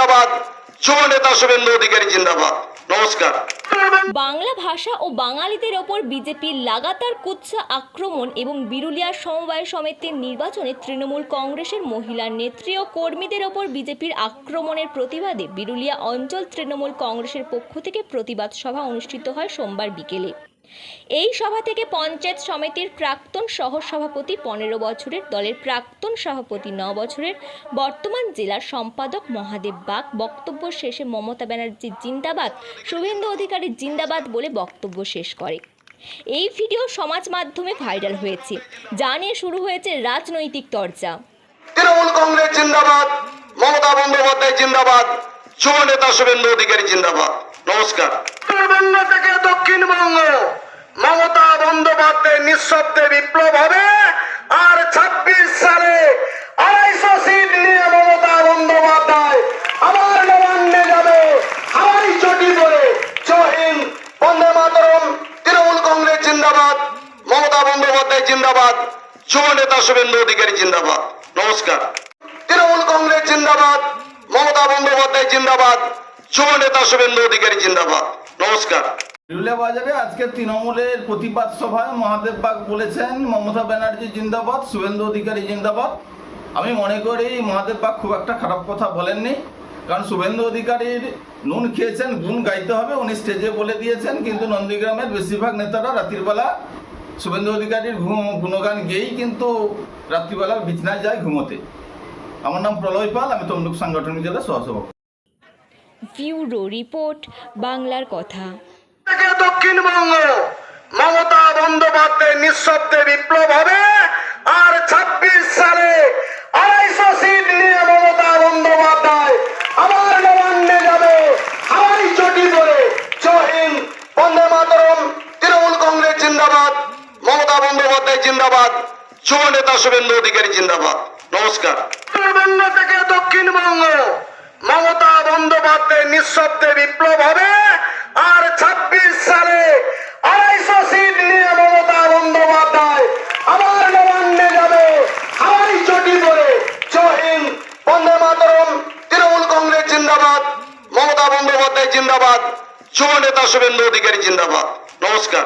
জিন্দাবাদ। যুব নেতা শুভেন্দু অধিকারী জিন্দাবাদ। নমস্কার। বাংলা ভাষা ও বাঙালিদের ওপর বিজেপির লাগাতার কুৎসা আক্রমণ এবং বিরুলিয়ার সমবায় সমিতির নির্বাচনে তৃণমূল কংগ্রেসের মহিলা নেত্রী ও কর্মীদের ওপর বিজেপির আক্রমণের প্রতিবাদে বিরুলিয়া অঞ্চল তৃণমূল কংগ্রেসের পক্ষ থেকে প্রতিবাদ সভা অনুষ্ঠিত হয় সোমবার বিকেলে। এই সভা থেকে পঞ্চায়েত সমিতির প্রাক্তন সহসভাপতি পনেরো বছরের, দলের প্রাক্তন সভাপতি ন বছরের, বর্তমান জেলার সম্পাদক মহাদেব বাগ, বক্তব্য শেষে মমতা ব্যানার্জি জিন্দাবাদ, শুভেন্দু অধিকারী জিন্দাবাদ বলে বক্তব্য শেষ করে। এই ভিডিও সমাজ মাধ্যমে ভাইরাল হয়েছে। যা নিয়ে শুরু হয়েছে রাজনৈতিক চর্চা। তৃণমূল কংগ্রেস জিন্দাবাদ, মমতা বন্দ্যোপাধ্যায় জিন্দাবাদ যুব নেতা শুভেন্দু অধিকারী জিন্দাবাদ। নমস্কার। উত্তরবঙ্গ থেকে দক্ষিণবঙ্গ, মমতা বন্দ্যোপাধ্যায় নিঃশব্দে বিপ্লব হবে, আর ছাব্বিশ সালে আড়াইশো সিট নিয়ে মমতা বন্দ্যোপাধ্যায় আবার নবান্নে যাবে হাওয়াই চটি পরে। জহিন বন্দে মাতরম, তৃণমূল কংগ্রেস জিন্দাবাদ, মমতা বন্দ্যোপাধ্যায় জিন্দাবাদ, যুব নেতা শুভেন্দু অধিকারী জিন্দাবাদ। নমস্কার। তৃণমূল কংগ্রেস জিন্দাবাদ, মমতা বন্দ্যোপাধ্যায় জিন্দাবাদ যুব নেতা শুভেন্দু অধিকারী জিন্দাবাদ। নমস্কার। পুরুলিয়া বাজারে আজকে তৃণমূলের প্রতিবাদ সভায় মহাদেব বাগ বলেছেন, মমতা ব্যানার্জি জিন্দাবাদ, শুভেন্দু অধিকারী জিন্দাবাদ। আমি মনে করি মহাদেব বাগ খুব একটা খারাপ কথা বলেননি, কারণ শুভেন্দু অধিকারীর নুন খেয়েছেন, গুণ গাইতে হবে, উনি স্টেজে বলে দিয়েছেন, কিন্তু নন্দীগ্রামের বেশিরভাগ নেতারা রাত্রির বেলা শুভেন্দু অধিকারীর ঘুম, গুণগান গেয়েই কিন্তু রাত্রিবেলা বিছনায় যায় ঘুমোতে। আমার নাম প্রলয় পাল, আমি তমলুক সাংগঠনিক জেলার সহসভাপতি। ভিউরো রিপোর্ট, বাংলার কথা। দক্ষিণবঙ্গ, মমতা বন্দ্যোপাধ্যায় নিঃশব্দে বিপ্লব হবে, আর ছাব্বিশ সালে আড়াইশো সিট নিয়ে মমতা বন্দ্যোপাধ্যায় আবার নবান্নে যাবে হাওয়াই চটি পরে জহিন বন্দে মাতরম, তৃণমূল কংগ্রেস জিন্দাবাদ, মমতা বন্দ্যোপাধ্যায় জিন্দাবাদ, যুব নেতা শুভেন্দু অধিকারী জিন্দাবাদ। নমস্কার। থেকে দক্ষিণবঙ্গ মমতা বন্দ্যোপাধ্যায় নিঃশব্দে বিপ্লব হবে। আর ছাব্বিশ সালে আড়াইশো সিট নিয়ে মমতা বন্দ্যোপাধ্যায় আবার নবান্নে যাবে। হাওয়াই চটি পরে জহিন বন্দে মাতরম। তৃণমূল কংগ্রেস জিন্দাবাদ। মমতা বন্দ্যোপাধ্যায় জিন্দাবাদ। যুব নেতা শুভেন্দু অধিকারী জিন্দাবাদ। নমস্কার।